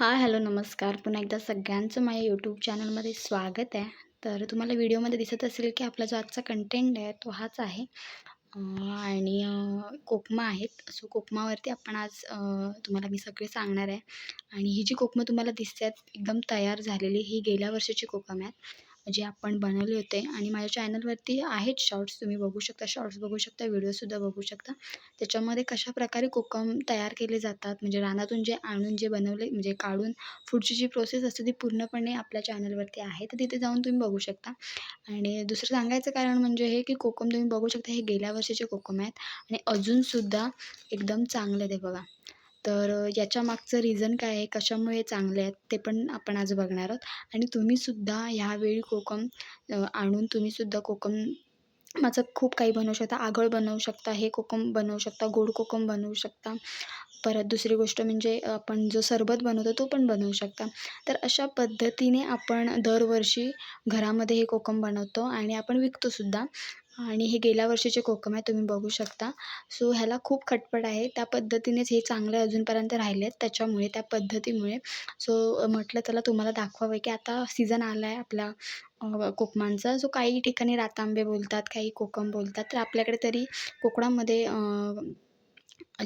हां हॅलो नमस्कार. पुन्हा एकदा सगळ्यांचं माझ्या यूट्यूब चॅनलमध्ये स्वागत आहे. तर तुम्हाला व्हिडिओमध्ये दिसत असेल की आपला जो आजचा कंटेंट आहे तो हाच आहे. आणि कोकमा आहेत. सो कोकमावरती आपण आज तुम्हाला मी सगळे सांगणार आहे. आणि ही जी कोकमं तुम्हाला दिसते आहेत एकदम तयार झालेली ही गेल्या वर्षीची कोकम आहेत जे आपण बनवले होते. आणि माझ्या चॅनलवरती आहेत शॉर्ट्स तुम्ही बघू शकता. शॉर्ट्स बघू शकता. व्हिडिओसुद्धा बघू शकता. त्याच्यामध्ये कशाप्रकारे कोकम तयार केले जातात? म्हणजे रानातून जे आणून जे बनवले म्हणजे काढून पुढची जी प्रोसेस असते ती पूर्णपणे आपल्या चॅनलवरती आहे. तर तिथे जाऊन तुम्ही बघू शकता. आणि दुसरं सांगायचं कारण म्हणजे हे की कोकम तुम्ही बघू शकता हे गेल्या वर्षीचे कोकम आहेत. आणि अजूनसुद्धा एकदम चांगले आहेत बघा. तर याच्या मागचं रिझन काय आहे? कशामुळे चांगले आहेत? ते पण आपण आज बघणार आहोत. आणि तुम्हीसुद्धा ह्यावेळी कोकम आणून तुम्हीसुद्धा कोकम माझं खूप काही बनवू शकता. आगळ बनवू शकता हे कोकम बनवू शकता गोड कोकम बनवू शकता. परत दुसरी गोष्ट म्हणजे आपण जो सरबत बनवतो तो पण बनवू शकता. तर अशा पद्धतीने आपण दरवर्षी घरामध्ये हे कोकम बनवतो आणि आपण विकतोसुद्धा आणि हे गेल्या वर्षीचे कोकम आहे तुम्ही बघू शकता. सो ह्याला खूप खटपट आहे. त्या पद्धतीनेच हे चांगले अजूनपर्यंत राहिले आहेत त्याच्यामुळे त्या पद्धतीमुळे. सो म्हटलं चला तुम्हाला दाखवावं की आता सीझन आला आहे आपला कोकमांचा. जो काही ठिकाणी रातांबे बोलतात काही कोकम बोलतात. तर आपल्याकडे तरी कोकणामध्ये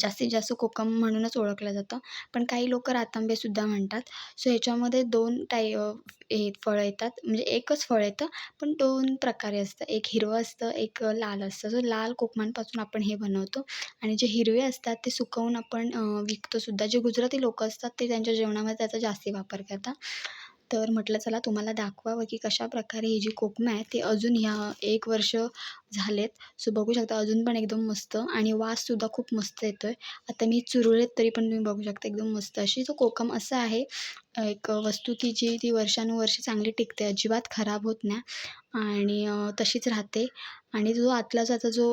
जास्तीत जास्त कोकम म्हणूनच ओळखलं जातं. पण काही लोकं रातांबेसुद्धा म्हणतात. सो ह्याच्यामध्ये दोन टाय हे फळं येतात. म्हणजे एकच फळ येतं पण दोन प्रकारे असतं. एक हिरवं असतं एक लाल असतं. जो लाल कोकमांपासून आपण हे बनवतो. आणि जे हिरवे असतात ते सुकवून आपण विकतोसुद्धा जे गुजराती लोक असतात ते त्यांच्या जेवणामध्ये त्याचा जास्ती वापर करतात. तर म्हटलं चला तुम्हाला दाखवावं की कशा प्रकारे ही जी कोकमं आहे ते अजून ह्या एक वर्ष झालेत. सो बघू शकता अजून पण एकदम मस्त आणि वाससुद्धा खूप मस्त येतो आहे आता मी चुरळेत तरी पण तुम्ही बघू शकता एकदम मस्त. अशी जो कोकम असा आहे एक वस्तू की जी ती वर्षानुवर्षे चांगली टिकते अजिबात खराब होत नाही आणि तशीच राहते. आणि जो आतला त्याचा जो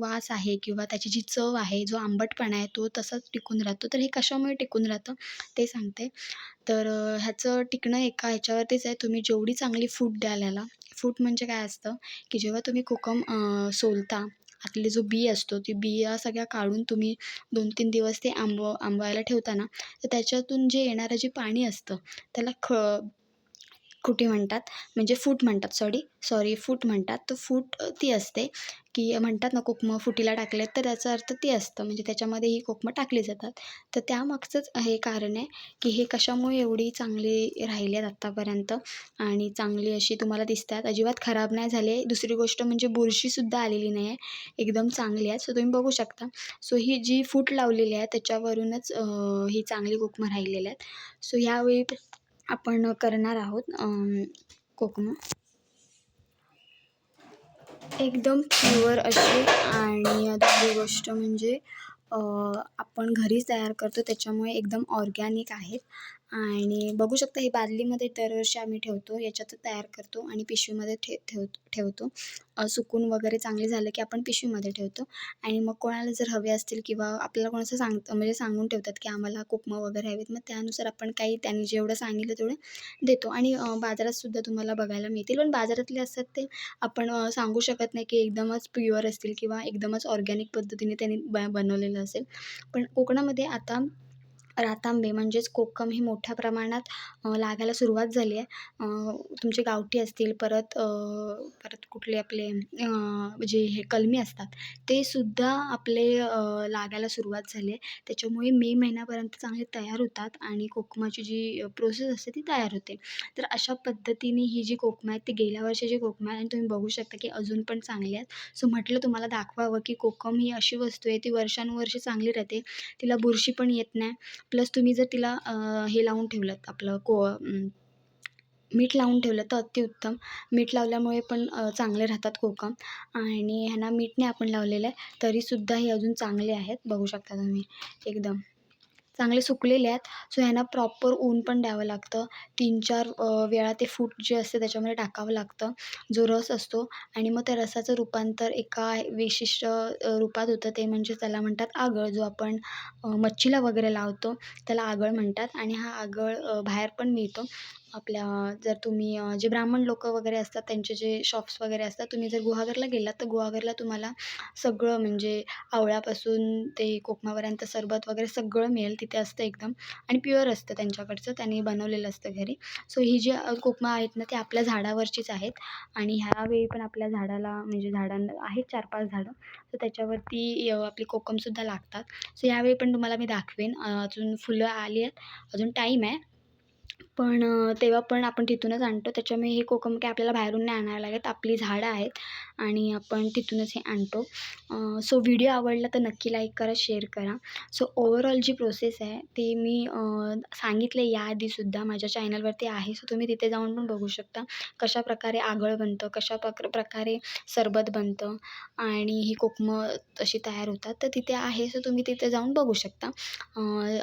वास आहे किंवा त्याची जी चव आहे जो आंबटपणा आहे तो तसाच टिकून राहतो. तर हे कशामुळे टिकून राहतं ते सांगते. तर ह्याचं टिकणं एका ह्याच्यावरतीच आहे. तुम्ही जेवढी चांगली फूड द्याल ह्याला फूट म्हणजे काय असतं की जेव्हा तुम्ही कोकम सोलता आतले जो बी असतो ती बिया सगळ्या काढून तुम्ही दोन तीन दिवस ते आंब आंबवायला ठेवता ना तर त्याच्यातून जे येणारं जे पाणी असतं त्याला ख खुटी म्हणतात? म्हणजे फूट म्हणतात सॉरी सॉरी फूट म्हणतात. तर फूट ती असते की म्हणतात ना कोकमं फुटीला टाकलेत तर त्याचा अर्थ ते असतं. म्हणजे त्याच्यामध्ये ही कोकमं टाकली जातात. तर त्यामागचंच हे कारण आहे की हे कशामुळे एवढी चांगली राहिली आहेत आत्तापर्यंत? आणि चांगली अशी तुम्हाला दिसतात. अजिबात खराब नाही झाले दुसरी गोष्ट म्हणजे बुरशीसुद्धा आलेली नाही आहे. एकदम चांगली आहे. सो तुम्ही बघू शकता. सो ही जी फूट लावलेली आहे त्याच्यावरूनच ही चांगली कोकमं राहिलेली आहेत. सो ह्यावेळी आपण करणार आहोत कोकम. एकदम प्युअर अशी आणि दुसरी गोष्ट म्हणजे आपण घरीच तयार करतो त्याच्यामुळे एकदम ऑर्गॅनिक आहेत. आणि बघू शकता ही बादलीमध्ये दरवर्षी आम्ही ठेवतो याच्यातच तयार करतो आणि पिशवीमध्ये ठे ठेव ठेवतो. सुकून वगैरे चांगले झालं की आपण पिशवीमध्ये ठेवतो. आणि मग कोणाला जर हवे असतील किंवा आपल्याला कोणाचं सांग म्हणजे सांगून ठेवतात की आम्हाला कोकमं वगैरे हवेत मग त्यानुसार आपण काही त्यांनी जेवढं सांगितलं तेवढं देतो. आणि बाजारातसुद्धा तुम्हाला बघायला मिळतील. पण बाजारातले असतात ते आपण सांगू शकत नाही की एकदमच प्युअर असतील किंवा एकदमच ऑर्गॅनिक पद्धतीने त्यांनी ब बनवलेलं असेल. पण कोकणामध्ये आता रातांबे म्हणजेच कोकम हे मोठ्या प्रमाणात लागायला सुरुवात झाली आहे. तुमचे गावठी असतील परत परत कुठले आपले जे हे कलमी असतात ते सुद्धा आपले लागायला सुरुवात झाली आहे. त्याच्यामुळे मे महिन्यापर्यंत चांगले तयार होतात आणि कोकमाची जी प्रोसेस असते ती तयार होते. तर अशा पद्धतीने ही जी कोकम आहेत ती गेल्या वर्षीची कोकम आहे आणि तुम्ही बघू शकता की अजून पण चांगली आहेत. सो म्हटलं तुम्हाला दाखवावं की कोकम ही अशी वस्तू आहे ती वर्षानुवर्षे चांगली राहते. तिला बुरशी पण येत नाही. प्लस तुम्ही जर तिला हे लावून ठेवलं आपलं को मीठ लावून ठेवलं तर अतिउत्तम. मीठ लावल्यामुळे पण चांगले राहतात कोकम. आणि ह्यांना मीठ नाही आपण लावलेलं आहे तरीसुद्धा हे अजून चांगले आहेत. बघू शकता तुम्ही एकदम. चांगले सुकलेले आहेत. सो ह्यांना प्रॉपर ऊन पण द्यावं लागतं. तीन चार वेळा ते फूट जे असते त्याच्यामध्ये टाकावं लागतं. जो रस असतो आणि मग त्या रसाचं रूपांतर एका विशिष्ट रूपात होतं. ते म्हणजे त्याला म्हणतात आगळ जो आपण मच्छीला वगैरे लावतो त्याला आगळ म्हणतात. आणि हा आगळ बाहेर पण मिळतो. आपल्या जर तुम्ही जे ब्राह्मण लोकं वगैरे असतात त्यांचे जे शॉप्स वगैरे असतात तुम्ही जर गुहागरला गेलात तर गुहागरला तुम्हाला सगळं म्हणजे आवळ्यापासून ते कोकमापर्यंत सरबत वगैरे सगळं मिळेल तिथे असतं एकदम. आणि प्युअर असतं त्यांच्याकडचं त्यांनी बनवलेलं असतं घरी. सो ही जी कोकमा आहेत ना ते आपल्या झाडावरचीच आहेत. आणि ह्यावेळी पण आपल्या झाडाला म्हणजे झाडांना आहेत चार पाच झाडं. तर त्याच्यावरती आपली कोकमसुद्धा लागतात. सो यावेळी पण तुम्हाला मी दाखवेन. अजून फुलं आली आहेत. अजून टाईम आहे. पण तेव्हा पण आपण तिथूनच आणतो. त्याच्यामुळे हे कोकम काय आपल्याला बाहेरून नाही आणायला लागत. आपली झाडं आहेत. आणि आपण तिथूनच हे आणतो. सो व्हिडिओ आवडला तर नक्की लाईक करा शेअर करा. सो ओवरऑल जी प्रोसेस आहे ती मी अ, सांगितले याआधीसुद्धा माझ्या चॅनलवरती आहे. सो तुम्ही तिथे जाऊन पण बघू शकता कशाप्रकारे आगळ बनतं कशा प्रक प्रकारे सरबत बनतं आणि ही कोकमं तशी तयार होतात. तर तिथे आहे सो तुम्ही तिथे जाऊन बघू शकता.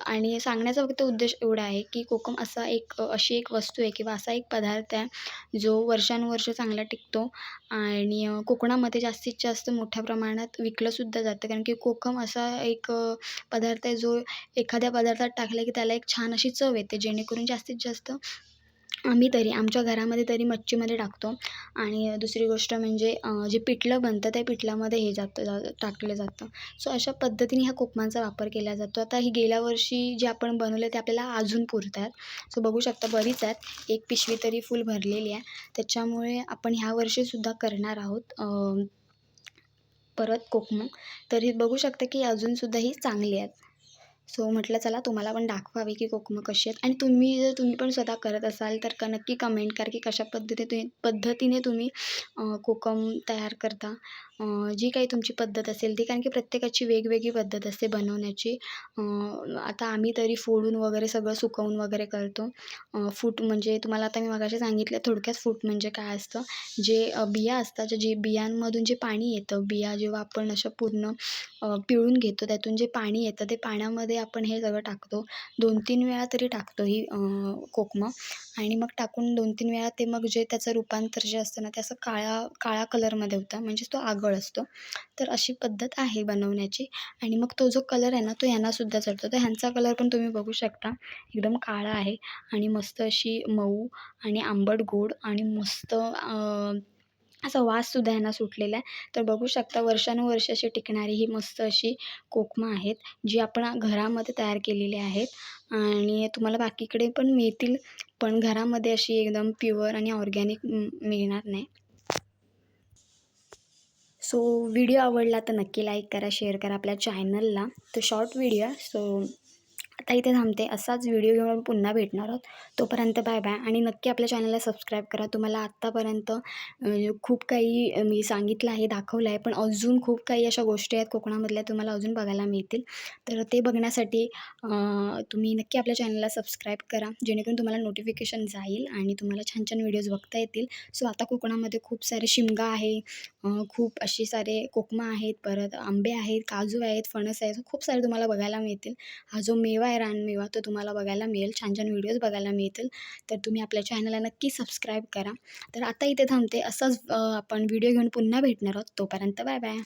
आणि सांगण्याचा फक्त उद्देश एवढा आहे की कोकम असा एक अशी एक वस्तू आहे किंवा असा एक पदार्थ आहे जो वर्षानुवर्ष चांगला टिकतो आणि कोकणामध्ये जास्तीत जास्त मोठ्या प्रमाणात विकलंसुद्धा जातं. कारण की कोकम असा एक पदार्थ आहे जो एखाद्या पदार्थात टाकला की त्याला एक छान अशी चव येते जेणेकरून जास्तीत जास्त आम्ही तरी आमच्या घरामध्ये तरी मच्छीमध्ये टाकतो. आणि दुसरी गोष्ट म्हणजे जे पिठलं बनतं त्या पिठल्यामध्ये हे जातं जा टाकलं जातं. सो अशा पद्धतीने ह्या कोकमांचा वापर केला जातो. आता ही गेल्या वर्षी जे आपण बनवलं ते आपल्याला अजून पुरतात. सो बघू शकता बरीच आहेत. एक पिशवी तरी फुल भरलेली आहे. त्याच्यामुळे आपण ह्या वर्षीसुद्धा करणार आहोत परत कोकमं. तर हे बघू शकता की अजूनसुद्धा ही चांगली आहेत. सो म्हटलं चला तुम्हाला पण दाखवावी की कोकमं कशी आहेत. आणि तुम्ही जर तुम्ही पण स्वतः करत असाल तर क नक्की कमेंट करा की कशा पद्धती तुम्ही पद्धतीने तुम्ही कोकम तयार करता. जी काही तुमची पद्धत असेल ती कारण की प्रत्येकाची वेगवेगळी पद्धत असते बनवण्याची. आता आम्ही तरी फोडून वगैरे सगळं सुकवून वगैरे करतो. फूट म्हणजे तुम्हाला आता मी मगाशी सांगितलं थोडक्यात फूट म्हणजे काय असतं? जे बिया असतात जे जे बियांमधून जे पाणी येतं बिया जेव्हा आपण अशा पूर्ण पिळून घेतो त्यातून जे पाणी येतं ते पाण्यामध्ये आपण हे सगळं टाकतो. दोन तीन वेळा तरी टाकतो ही अ, कोकमं. आणि मग टाकून दोन तीन वेळा ते मग जे त्याचं रूपांतर जे असतं ना ते असं काळा काळा कलरमध्ये होतं. म्हणजेच तो आगळ असतो. तर अशी पद्धत आहे बनवण्याची. आणि मग तो जो कलर आहे ना तो ह्यांनासुद्धा चढतो. तर ह्यांचा कलर पण तुम्ही बघू शकता. एकदम काळा आहे आणि मस्त अशी मऊ आणि आंबट गोड आणि मस्त असा वाससुद्धा ह्यांना सुटलेला आहे. तर बघू शकता वर्षानुवर्ष अशी टिकणारी ही मस्त अशी कोकमा आहेत जी आपण घरामध्ये तयार केलेली आहेत. आणि तुम्हाला बाकीकडे पण मिळतील पण घरामध्ये अशी एकदम प्युअर आणि ऑर्गॅनिक मिळणार नाही. सो व्हिडिओ आवडला तर नक्की लाईक करा शेअर करा आपल्या चॅनलला तो शॉर्ट व्हिडिओ आहे. सो आता इथे थांबते. असाच व्हिडिओ घेऊन पुन्हा भेटणार आहोत. तोपर्यंत बाय बाय आणि नक्की आपल्या चॅनलला सबस्क्राईब करा. तुम्हाला आत्तापर्यंत खूप काही मी सांगितलं आहे दाखवलं आहे. पण अजून खूप काही अशा गोष्टी आहेत कोकणामधल्या तुम्हाला अजून बघायला मिळतील. तर ते बघण्यासाठी तुम्ही नक्की आपल्या चॅनलला सबस्क्राईब करा. जेणेकरून तुम्हाला नोटिफिकेशन जाईल आणि तुम्हाला छान छान व्हिडिओज बघता येतील. सो आता कोकणामध्ये खूप सारे शिमगा आहे. खूप असे सारे कोकमा आहेत. परत आंबे आहेत काजू आहेत फणस आहेत. खूप सारे तुम्हाला बघायला मिळतील. हा जो मेवा आहे रानमेवा तो तुम्हाला बघायला मिळेल. छान छान व्हिडिओज बघायला मिळतील. तर तुम्ही आपल्या चॅनलला नक्की सबस्क्राईब करा. तर आता इथे थांबते. असंच आपण व्हिडिओ घेऊन पुन्हा भेटणार आहोत. तोपर्यंत बाय बाय